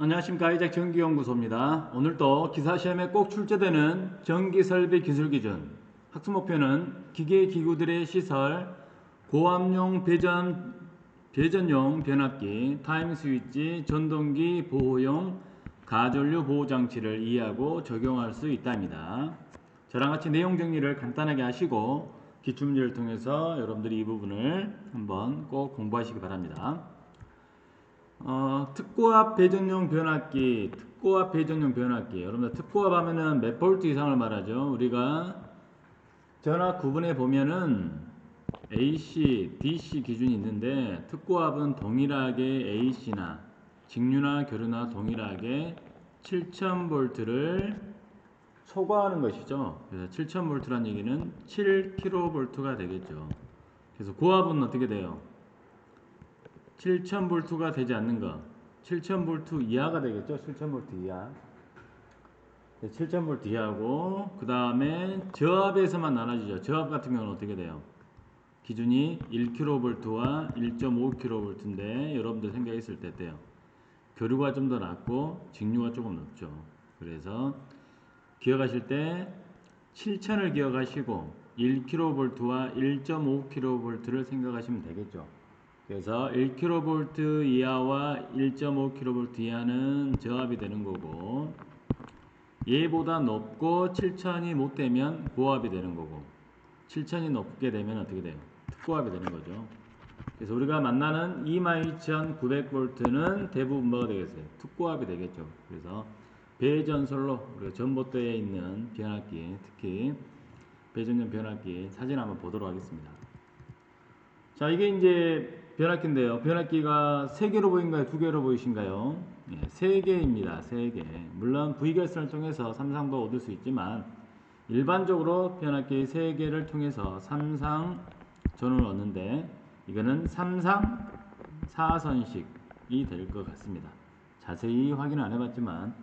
안녕하십니까 이작 전기연구소입니다. 오늘도 기사시험에 꼭 출제되는 전기설비 기술기준 학습 목표는 기계기구들의 시설, 고압용 배전, 배전용 변압기, 타임 스위치, 전동기 보호용 가전류 보호장치를 이해하고 적용할 수 있답니다. 저랑 같이 내용 정리를 간단하게 하시고 기출문제를 통해서 여러분들이 이 부분을 한번 꼭 공부하시기 바랍니다. 어, 특고압 배전용 변압기, 특고압 배전용 변압기. 여러분들 특고압 하면은 몇 볼트 이상을 말하죠. 우리가 전압 구분에 보면은 AC, DC 기준이 있는데 특고압은 동일하게 AC나 직류나 교류나 동일하게 7000볼트를 초과하는 것이죠. 그래서 7000볼트란 얘기는 7kV가 되겠죠. 그래서 고압은 어떻게 돼요? 7000볼트가 되지 않는 거. 7000볼트 이하가 되겠죠? 7000볼트 이하. 7000볼트 이하고 그 다음에 저압에서만 나눠지죠. 저압 같은 경우는 어떻게 돼요? 기준이 1kV와 1.5kV인데 여러분들 생각했을 때 어때요? 교류가 좀 더 낮고 직류가 조금 높죠. 그래서 기억하실 때 7000을 기억하시고 1kV와 1.5kV를 생각하시면 되겠죠. 그래서 1kV 이하와 1.5kV 이하는 저압이 되는 거고 얘보다 높고 7000이 못 되면 고압이 되는 거고 7000이 높게 되면 어떻게 돼요? 특고압이 되는 거죠. 그래서 우리가 만나는 22900V는 대부분 뭐가 되겠어요? 특고압이 되겠죠. 그래서 배전솔로 우리가 전봇대에 있는 변압기 특히 배전용 변압기 사진 한번 보도록 하겠습니다. 자 이게 이제 변압기인데요. 변압기가 세 개로 보인가요? 두 개로 보이신가요? 예, 세 개입니다. 세 개. 물론 V결선을 통해서 삼상도 얻을 수 있지만 일반적으로 변압기 세 개를 통해서 삼상 전원을 얻는데 이거는 삼상 사선식이 될 것 같습니다. 자세히 확인 안 해봤지만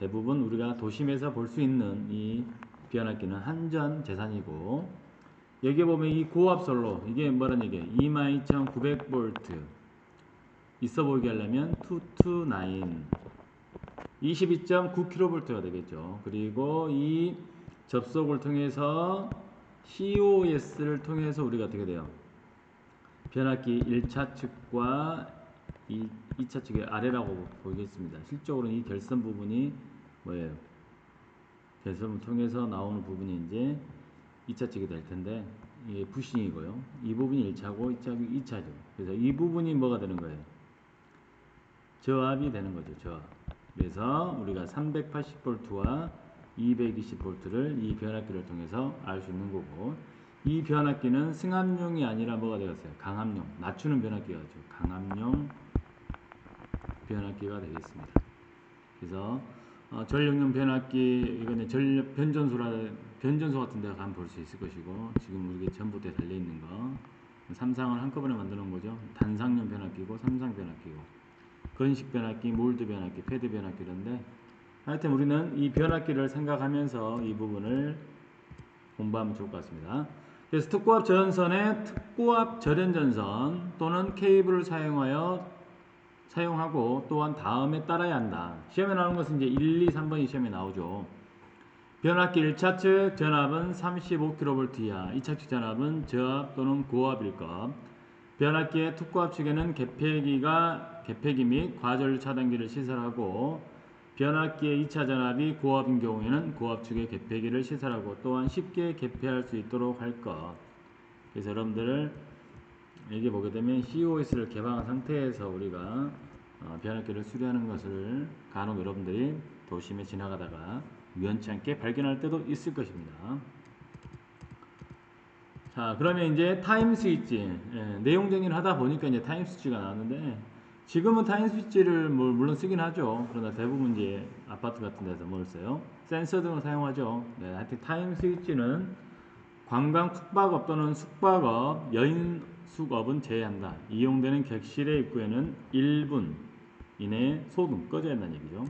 대부분 우리가 도심에서 볼 수 있는 이 변압기는 한전 재산이고 여기 보면 이 고압솔로 이게 뭐란 얘기예요? 22,900V 있어 보이게 하려면 229 22.9kV가 되겠죠. 그리고 이 접속을 통해서 COS를 통해서 우리가 어떻게 돼요? 변압기 1차 측과 이 2차 측의 아래라고 보이겠습니다. 실적으로는 이 결선 부분이 뭐예요? 결선을 통해서 나오는 부분이 이제 2차 측이 될 텐데 이게 부싱이고요. 이 부분이 1차고 2차고 2차죠. 그래서 이 부분이 뭐가 되는 거예요? 저압이 되는 거죠. 저압. 그래서 우리가 380V와 220V를 이 변압기를 통해서 알 수 있는 거고 이 변압기는 승합용이 아니라 뭐가 되겠어요? 강압용. 낮추는 변압기가 죠 강압용 변압기가 되겠습니다. 그래서 어, 전력용 변압기 이거는 전력 변전소라 변전소 같은 데 가면 볼 수 있을 것이고 지금 우리 전부대 달려 있는 거 삼상을 한꺼번에 만드는 거죠. 단상용 변압기고 삼상 변압기고 건식 변압기, 몰드 변압기, 패드 변압기 이런데 하여튼 우리는 이 변압기를 생각하면서 이 부분을 공부하면 좋을 것 같습니다. 그래서 특고압 전선에 특고압 절연전선 또는 케이블을 사용하여 사용하고 또한 다음에 따라야 한다. 시험에 나오는 것은 이제 1, 2, 3번이 시험에 나오죠. 변압기 1차 측 전압은 35kV 이하, 2차 측 전압은 저압 또는 고압일 것. 변압기의 특고압 측에는 개폐기가 개폐기 및 과절 차단기를 시설하고 변압기의 2차 전압이 고압인 경우에는 고압 측의 개폐기를 시설하고 또한 쉽게 개폐할 수 있도록 할 것. 그래서 여러분들 여기 보게 되면 COS를 개방한 상태에서 우리가 어, 변압기를 수리하는 것을 간혹 여러분들이 도심에 지나가다가 우연치 않게 발견할 때도 있을 것입니다. 자, 그러면 이제 타임 스위치 예, 내용 정리를 하다 보니까 이제 타임 스위치가 나왔는데 지금은 타임 스위치를 뭐 물론 쓰긴 하죠. 그러나 대부분 이제 아파트 같은 데서 뭘 써요? 센서 등을 사용하죠. 네, 하여튼 타임 스위치는 관광 숙박업 또는 숙박업, 여인 숙업은 제외한다. 이용되는 객실의 입구에는 1분 이내에 소등 꺼져야 한다는 얘기죠.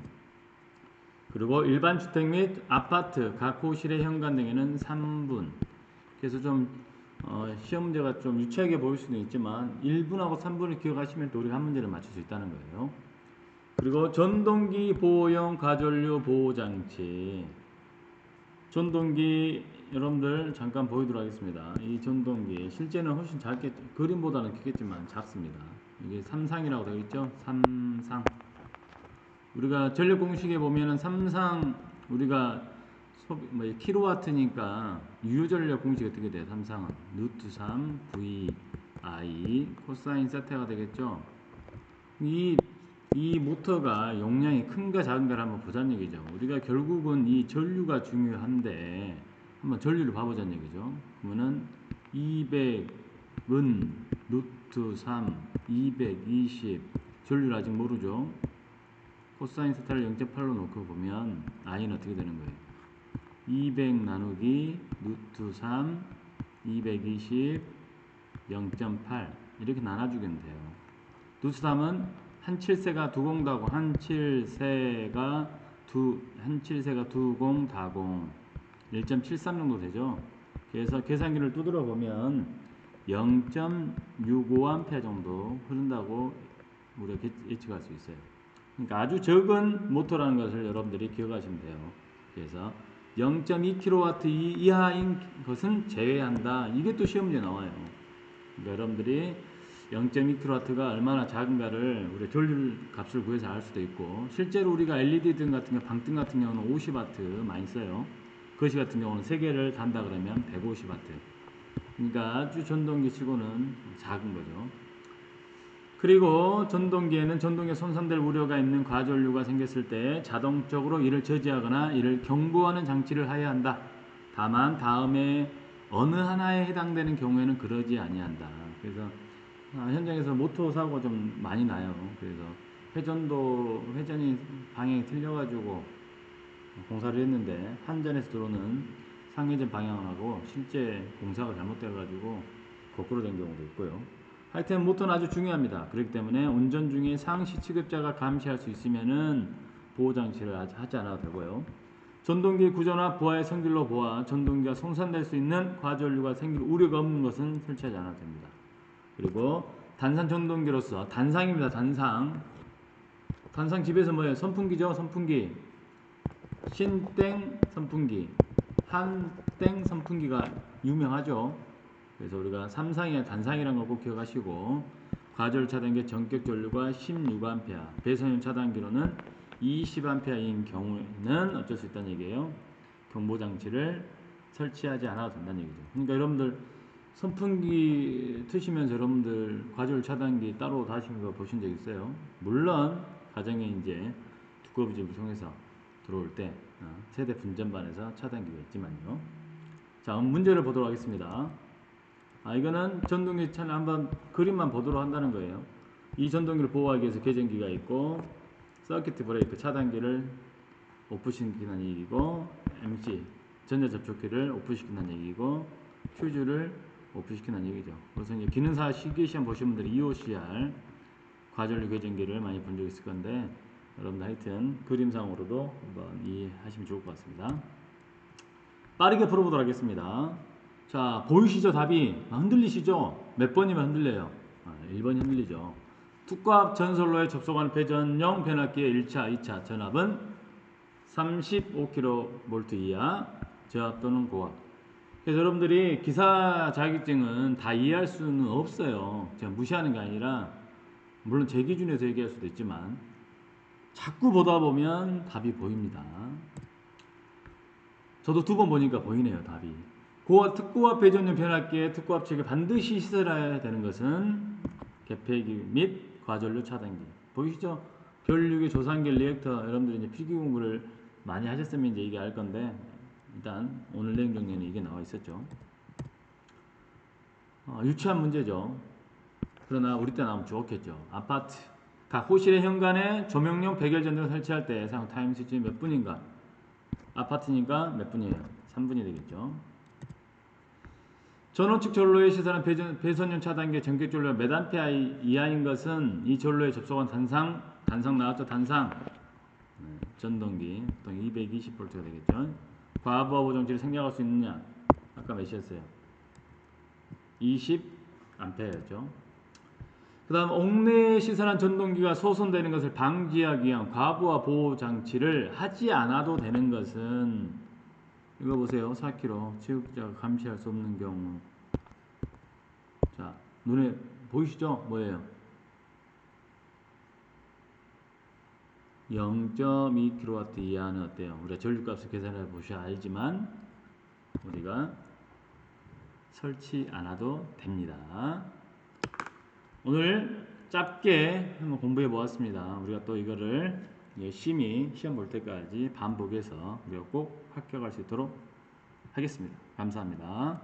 그리고 일반 주택 및 아파트, 각 호실의 현관 등에는 3분. 그래서 좀 어, 시험 문제가 좀 유치하게 보일 수는 있지만 1분하고 3분을 기억하시면 또 우리가 한 문제를 맞출 수 있다는 거예요. 그리고 전동기 보호용 가전류 보호 장치. 전동기 여러분들 잠깐 보여드리도록 하겠습니다. 이 전동기 실제는 훨씬 작게 그림보다는 크겠지만 작습니다. 이게 삼상이라고 되어 있죠? 삼상. 우리가 전력 공식에 보면은 삼상 우리가 소비, 뭐 킬로와트니까 유효 전력 공식이 어떻게 돼요? 삼상은 루트 3 V I 코사인 세타가 되겠죠? 이, 이 모터가 용량이 큰가 작은가를 한번 보자는 얘기죠. 우리가 결국은 이 전류가 중요한데 한번 전류를 봐보자는 얘기죠. 그러면은 200은 루트 3, 220 전류를 아직 모르죠. 코사인 세타를 0.8로 놓고 보면 i는 어떻게 되는 거예요? 200 나누기 루트 3, 220, 0.8 이렇게 나눠주면 돼요. 루트 3은 한 7세가 두 공 다고 한 7세가 두, 한 7세가 두 공 다공 1.73 정도 되죠. 그래서 계산기를 두드려 보면 0.65A 정도 흐른다고 우리가 계- 예측할 수 있어요. 그러니까 아주 적은 모터라는 것을 여러분들이 기억하시면 돼요. 그래서 0.2kW 이- 이하인 것은 제외한다. 이게 또 시험 문제 나와요. 그러니까 여러분들이 0.2kW가 얼마나 작은가를 우리 전류 값을 구해서 알 수도 있고 실제로 우리가 LED 등 같은 경우 방등 같은 경우는 50W 많이 써요. 거시 같은 경우는 3개를 단다 그러면 150W. 그러니까 아주 전동기 치고는 작은 거죠. 그리고 전동기에는 전동기에 손상될 우려가 있는 과전류가 생겼을 때 자동적으로 이를 저지하거나 이를 경고하는 장치를 하여야 한다. 다만 다음에 어느 하나에 해당되는 경우에는 그러지 아니한다. 그래서 아, 현장에서 모터 사고 좀 많이 나요. 그래서 회전도 회전이 방향이 틀려가지고 공사를 했는데 한전에서 들어오는 상회전 방향하고 실제 공사가 잘못돼가지고 거꾸로 된 경우도 있고요. 하여튼 모터는 아주 중요합니다. 그렇기 때문에 운전 중에 상시 취급자가 감시할 수 있으면은 보호 장치를 하지- 않아도 되고요. 전동기 구조나 부하의 성질로 보아 전동기가 손상될 수 있는 과전류가 생길 우려가 없는 것은 설치하지 않아도 됩니다. 그리고 단산 전동기로서 단상입니다. 단상. 단상 집에서 뭐예요? 선풍기죠. 선풍기. 신땡 선풍기. 한땡 선풍기가 유명하죠. 그래서 우리가 삼상이나 단상이라는 거꼭 기억하시고 과절 차단기 전격 전류가 16A, 배선율 차단기로는 20A인 경우에는 어쩔 수 있다는 얘기예요. 경보 장치를 설치하지 않아도 된다는 얘기죠. 그러니까 여러분들 선풍기 트시면서 여러분들 과절 차단기 따로 다신 거 보신 적 있어요? 물론 가정에 이제 두꺼비 집을 통해서 들어올 때 어, 세대 분전반에서 차단기가 있지만요. 자, 문제를 보도록 하겠습니다. 아, 이거는 전동기 차는 한번 그림만 보도록 한다는 거예요. 이 전동기를 보호하기 위해서 개전기가 있고 서킷 브레이크 차단기를 오프시키는 얘기고 MC 전자 접촉기를 오프시키는 얘기고 퓨즈를 오프시키는 얘기죠. 그래서 이제 기능사 실기 시험 보신 분들이 EOCR 과전류 개전기를 많이 본 적 있을 건데 여러분들 하여튼 그림상으로도 한번 이해하시면 좋을 것 같습니다. 빠르게 풀어보도록 하겠습니다. 자, 보이시죠? 답이 아, 흔들리시죠? 몇 번이면 흔들려요? 아, 1번이 흔들리죠. 투과압 전솔로에 접속하는 배전용 변압기의 1차, 2차 전압은 35kV 이하 저압 또는 고압. 그래서 여러분들이 기사 자격증은 다 이해할 수는 없어요. 제가 무시하는 게 아니라 물론 제 기준에서 얘기할 수도 있지만 자꾸 보다 보면 답이 보입니다. 저도 두 번 보니까 보이네요, 답이. 고압 특고압 배전용 변압기의 특고압 측에 반드시 시설해야 되는 것은 개폐기 및 과전류 차단기. 보이시죠? 별육의 조산계 리액터 여러분들이 이제 필기 공부를 많이 하셨으면 이제 이게 알 건데 일단 오늘 내용 정리는 이게 나와 있었죠. 어, 유치한 문제죠. 그러나 우리 때 나오면 좋겠죠. 아파트 각 호실의 현관에 조명용 백열 전등을 설치할 때 예상 타임 수준이 몇 분인가? 아파트니까 몇 분이에요? 3분이 되겠죠. 전원측 전로에 시설한 배전, 배선용 차단기 전격 전로가 몇 암페어 이하인 것은 이 전로에 접속한 단상 단상 나왔죠 단상 네, 전동기 보통 220V가 되겠죠. 과부하 보정치를 생략할 수 있느냐? 아까 몇이었어요? 20 암페어였죠. 그 다음 옥내에 시설한 전동기가 소손되는 것을 방지하기 위한 과부하 보호 장치를 하지 않아도 되는 것은 이거 보세요. 4km 체육자가 감시할 수 없는 경우 자 눈에 보이시죠? 뭐예요? 0.2kW 이하는 어때요? 우리가 전류값을 계산해 보셔야 알지만 우리가 설치 안 해도 됩니다. 오늘 짧게 한번 공부해 보았습니다. 우리가 또 이거를 열심히 시험 볼 때까지 반복해서 우리가 꼭 합격할 수 있도록 하겠습니다. 감사합니다.